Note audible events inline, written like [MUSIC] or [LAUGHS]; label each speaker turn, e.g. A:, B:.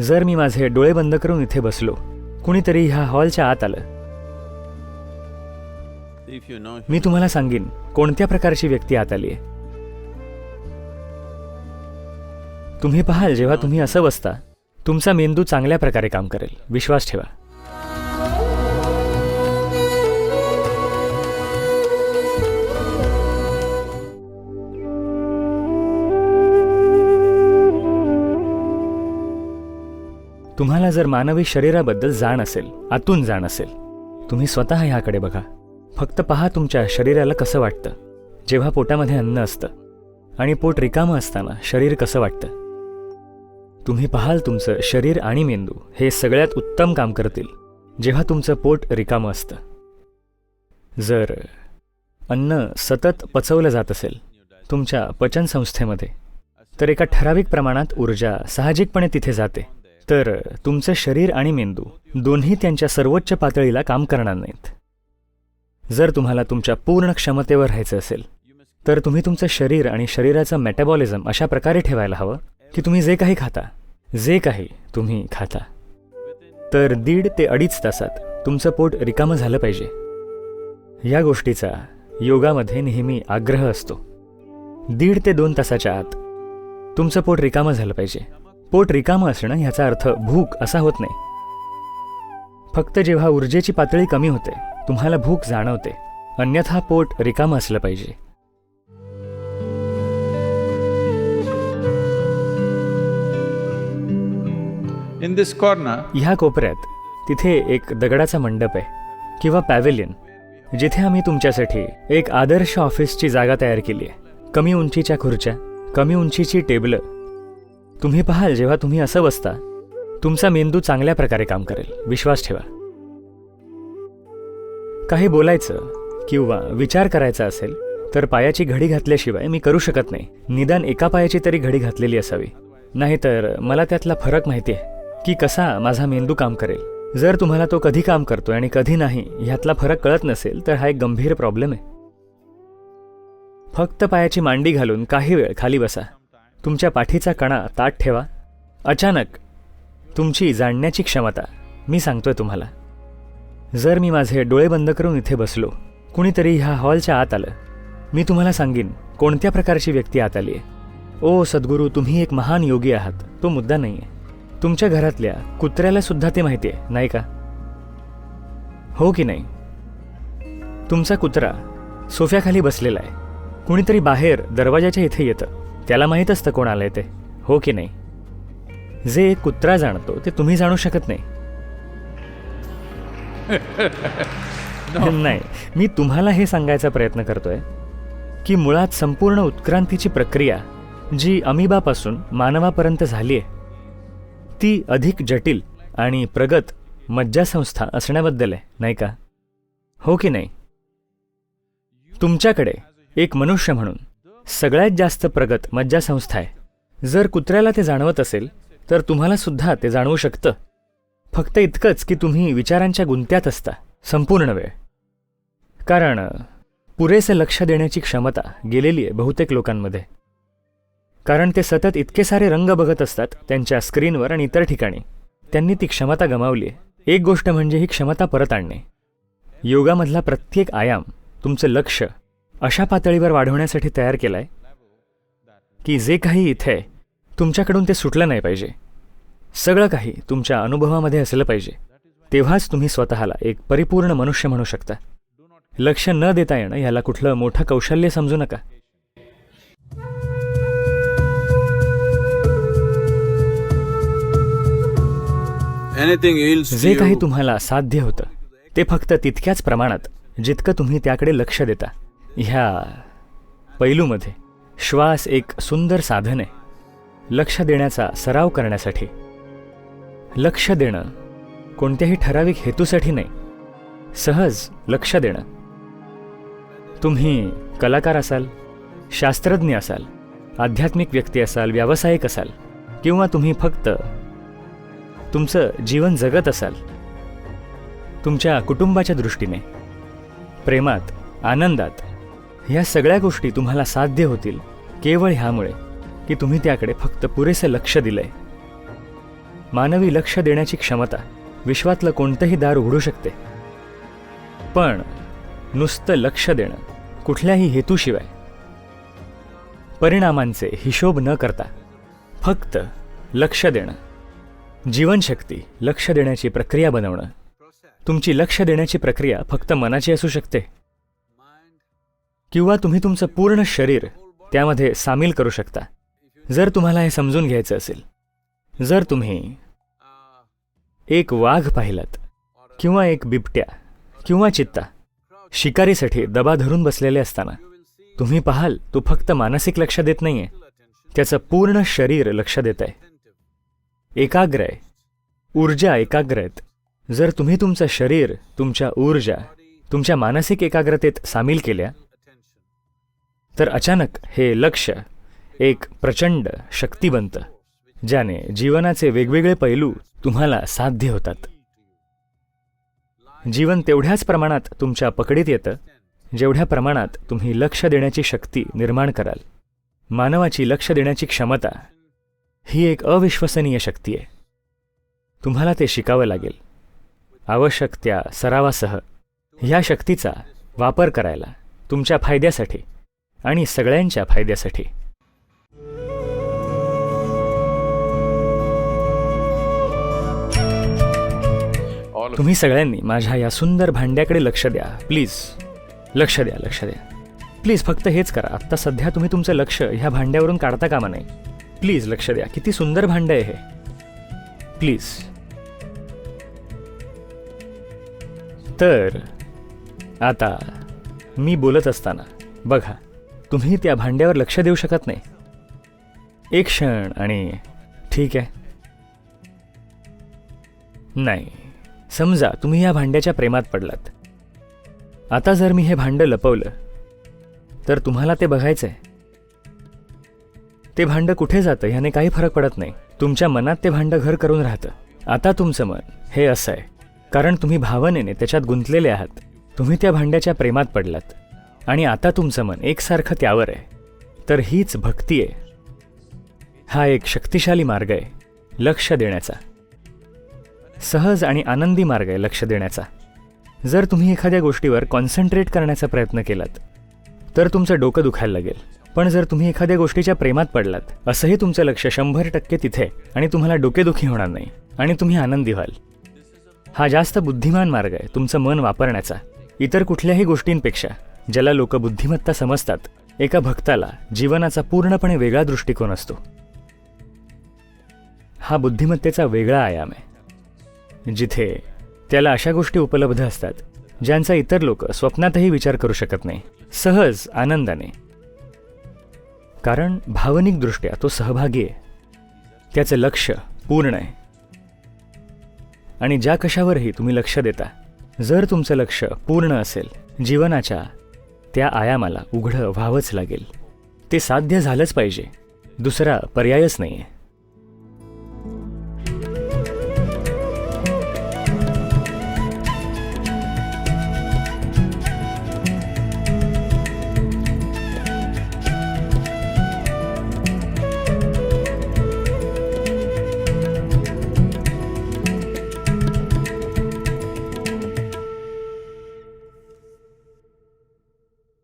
A: जर मी माझे डोळे बंद करून इथे बसलो कुणीतरी ह्या हॉलच्या आत आलं. मी तुम्हाला सांगेन कोणत्या प्रकारची व्यक्ती आत आली आहे तुम्ही पाहाल जेव्हा तुम्ही असं बसता तुमचा मेंदू चांगल्या प्रकारे काम करेल. विश्वास ठेवा. तुम्हाला जर मानवी शरीराबद्दल जाण असेल आतून जाण असेल तुम्ही स्वतः ह्याकडे बघा. फक्त पहा तुमच्या शरीराला कसं वाटतं. जेव्हा पोटामध्ये अन्न असतं आणि पोट रिकामं असताना शरीर कसं वाटतं. तुम्ही पाहाल तुमचं शरीर आणि मेंदू हे सगळ्यात उत्तम काम करतील जेव्हा तुमचं पोट रिकामं असतं. जर अन्न सतत पचवलं जात असेल तुमच्या पचनसंस्थेमध्ये तर एका ठराविक प्रमाणात ऊर्जा साहजिकपणे तिथे जाते. तर तुमचं शरीर आणि मेंदू दोन्ही त्यांच्या सर्वोच्च पातळीला काम करणार नाहीत. जर तुम्हाला तुमच्या पूर्ण क्षमतेवर राहायचं असेल तर तुम्ही तुमचं शरीर आणि शरीराचं मेटाबॉलिझम अशा प्रकारे ठेवायला हवं की तुम्ही जे काही खाता जे काही तुम्ही खाता. तर दीड ते अडीच तासात तुमचं पोट रिकामं झालं पाहिजे. या गोष्टीचा योगामध्ये नेहमी आग्रह असतो. दीड ते दोन तासाच्या आत तुमचं पोट रिकामं झालं पाहिजे. पोट रिकामं असणं ह्याचा अर्थ भूक असा होत नाही. फक्त जेव्हा ऊर्जेची पातळी कमी होते तुम्हाला भूक जाणवते. अन्यथा पोट रिकामं असलं पाहिजे.
B: In this corner,
A: ह्या कोपऱ्यात तिथे एक दगडाचा मंडप आहे किंवा पॅव्हेलियन जिथे आम्ही तुमच्यासाठी एक आदर्श ऑफिसची जागा तयार केली आहे. कमी उंचीच्या खुर्च्या कमी उंचीची टेबलं तुम्ही पाहाल जेव्हा तुम्ही असं बसता. तुमचा मेंदू चांगल्या प्रकारे काम करेल. विश्वास ठेवा. काही बोलायचं किंवा विचार करायचा असेल तर पायाची घडी घातल्याशिवाय मी करू शकत नाही. निदान एका पायाची तरी घडी घातलेली असावी. नाहीतर मला त्यातला फरक माहिती आहे की कसा माझा मेंदू काम करेल. जर तुम्हाला तो कधी काम करतोय आणि कधी नाही ह्यातला फरक कळत नसेल तर हा एक गंभीर प्रॉब्लेम आहे. फक्त पायाची मांडी घालून काही वेळ खाली बसा. तुमच्या पाठीचा कणा ताट ठेवा. अचानक तुमची जाणण्याची क्षमता मी सांगतोय तुम्हाला. जर मी माझे डोळे बंद करून इथे बसलो कुणीतरी ह्या हॉलच्या आत आलं. मी तुम्हाला सांगेन कोणत्या प्रकारची व्यक्ती आत आली आहे ओ सद्गुरू तुम्ही एक महान योगी आहात. तो मुद्दा नाही आहे तुमच्या घरातल्या कुत्र्याला सुद्धा ते माहिती आहे नाही का? हो की नाही? तुमचा कुत्रा सोफ्याखाली बसलेला आहे. कुणीतरी बाहेर दरवाजाच्या इथे येतं. त्याला माहीत असतं कोण आलंय ते. हो की नाही? जे एक कुत्रा जाणतो ते तुम्ही जाणू शकत नाही. [LAUGHS] [LAUGHS] नाही मी तुम्हाला हे सांगायचा प्रयत्न करतोय की मुळात संपूर्ण उत्क्रांतीची प्रक्रिया जी अमिबापासून मानवापर्यंत झाली आहे ती अधिक जटिल आणि प्रगत मज्जासंस्था असण्याबद्दल आहे नाही का? हो की नाही? तुमच्याकडे एक मनुष्य म्हणून सगळ्यात जास्त प्रगत मज्जासंस्था आहे. जर कुत्र्याला ते जाणवत असेल तर तुम्हाला सुद्धा ते जाणवू शकतं. फक्त इतकंच की तुम्ही विचारांच्या गुंत्यात असता संपूर्ण वेळ. कारण पुरेसं पुरेसे लक्ष देण्याची क्षमता गेलेली आहे बहुतेक लोकांमध्ये. कारण ते सतत इतके सारे रंग बघत असतात त्यांच्या स्क्रीनवर आणि इतर ठिकाणी. त्यांनी ती क्षमता गमावली आहे. एक गोष्ट म्हणजे ही क्षमता परत आणणे. योगामधला प्रत्येक आयाम तुमचं लक्ष अशा पातळीवर वाढवण्यासाठी तयार केलाय की जे काही इथे आहे तुमच्याकडून ते सुटलं नाही पाहिजे. सगळं काही तुमच्या अनुभवामध्ये असलं पाहिजे. तेव्हाच तुम्ही स्वतःला एक परिपूर्ण मनुष्य म्हणू शकता. लक्ष न देता येणं याला कुठलं मोठं कौशल्य समजू नका. जे काही तुम्हाला साध्य होतं ते फक्त तितक्याच प्रमाणात जितकं तुम्ही त्याकडे लक्ष देता. ह्या पैलूमध्ये श्वास एक सुंदर साधन आहे. लक्ष देण्याचा सराव करण्यासाठी. लक्ष देणं कोणत्याही ठराविक हेतूसाठी नाही. सहज लक्ष देणं. तुम्ही कलाकार असाल शास्त्रज्ञ असाल आध्यात्मिक व्यक्ती असाल व्यावसायिक असाल किंवा तुम्ही फक्त तुमचं जीवन जगत असाल तुमच्या कुटुंबाच्या दृष्टीने प्रेमात आनंदात ह्या सगळ्या गोष्टी तुम्हाला साध्य होतील केवळ ह्यामुळे की तुम्ही त्याकडे फक्त पुरेसे लक्ष दिलंय. मानवी लक्ष देण्याची क्षमता विश्वातलं कोणतंही दार उघडू शकते. पण नुसतं लक्ष देणं कुठल्याही हेतूशिवाय. परिणामांचे हिशोब न करता फक्त लक्ष देणं. जीवनशक्ती लक्ष देण्याची प्रक्रिया बनवणं. तुमची लक्ष देण्याची प्रक्रिया फक्त मनाची असू शकते. किंवा तुम्ही तुमचं पूर्ण शरीर त्यामध्ये सामील करू शकता. जर तुम्हाला हे समजून घ्यायचं असेल जर तुम्ही एक वाघ पाहिलात किंवा एक बिबट्या किंवा चित्ता शिकारीसाठी दबा धरून बसलेले असताना तुम्ही पाहाल तो फक्त मानसिक लक्ष देत नाहीये त्याचं पूर्ण शरीर लक्ष देत आहे. एकाग्र आहे. ऊर्जा एकाग्र आहेत. जर तुम्ही तुमचं शरीर तुमच्या ऊर्जा तुमच्या मानसिक एकाग्रतेत सामील केल्या तर अचानक हे लक्ष एक प्रचंड शक्ती बनतं ज्याने जीवनाचे वेगवेगळे पैलू तुम्हाला साध्य होतात. जीवन तेवढ्याच प्रमाणात तुमच्या पकडीत येतं जेवढ्या प्रमाणात तुम्ही लक्ष देण्याची शक्ती निर्माण कराल. मानवाची लक्ष देण्याची क्षमता ही एक अविश्वसनीय शक्ती आहे. तुम्हाला ते शिकावं लागेल. आवश्यक त्या सरावासह ह्या शक्तीचा वापर करायला तुमच्या फायद्यासाठी. आणि सगळ्यांच्या फायद्यासाठी. तुम्ही सगळ्यांनी माझ्या या सुंदर भांड्याकडे लक्ष द्या. प्लीज लक्ष द्या लक्ष द्या. प्लीज फक्त हेच करा. आत्ता सध्या तुम्ही तुमचं लक्ष ह्या भांड्यावरून काढता कामा नये. प्लीज लक्ष द्या. किती सुंदर भांडं आहे हे. प्लीज तर आता मी बोलत असताना बघा तुम्ही त्या भांड्यावर लक्ष देऊ शकत नाही. एक क्षण आणि ठीक आहे. नाही समजा तुम्ही या भांड्याच्या प्रेमात पडलात. आता जर मी हे भांडं लपवलं तर तुम्हाला ते बघायचंय. ते भांडं कुठे जातं ह्याने काही फरक पडत नाही. तुमच्या मनात ते भांडं घर करून राहतं. आता तुमचं मन हे असं आहे. कारण तुम्ही भावनेने त्याच्यात गुंतलेले आहात. तुम्ही त्या भांड्याच्या प्रेमात पडलात. आणि आता तुमचं मन एकसारखं त्यावर आहे. तर हीच भक्ती आहे. हा एक शक्तिशाली मार्ग आहे लक्ष देण्याचा. सहज आणि आनंदी मार्ग आहे लक्ष देण्याचा. जर तुम्ही एखाद्या गोष्टीवर कॉन्सन्ट्रेट करण्याचा प्रयत्न केलात तर तुमचं डोकं दुखायला लागेल. पण जर तुम्ही एखाद्या गोष्टीच्या प्रेमात पडलात असंही तुमचं लक्ष शंभर टक्के तिथे आणि तुम्हाला डोकेदुखी होणार नाही आणि तुम्ही आनंदी व्हाल. हा जास्त बुद्धिमान मार्ग आहे तुमचं मन वापरण्याचा. इतर कुठल्याही गोष्टींपेक्षा. ज्याला लोक बुद्धिमत्ता समजतात एका भक्ताला जीवनाचा पूर्णपणे वेगळा दृष्टिकोन असतो. हा बुद्धिमत्तेचा वेगळा आयाम आहे. जिथे त्याला अशा गोष्टी उपलब्ध असतात ज्यांचा इतर लोक स्वप्नातही विचार करू शकत नाही सहज आनंदाने. कारण भावनिकदृष्ट्या तो सहभागी आहे. त्याचं लक्ष पूर्ण आहे. आणि ज्या कशावरही तुम्ही लक्ष देता जर तुमचं लक्ष पूर्ण असेल जीवनाच्या त्या आयामाला उघडं व्हावंच लागेल. ते साध्य झालंच पाहिजे. दुसरा पर्यायच नाही आहे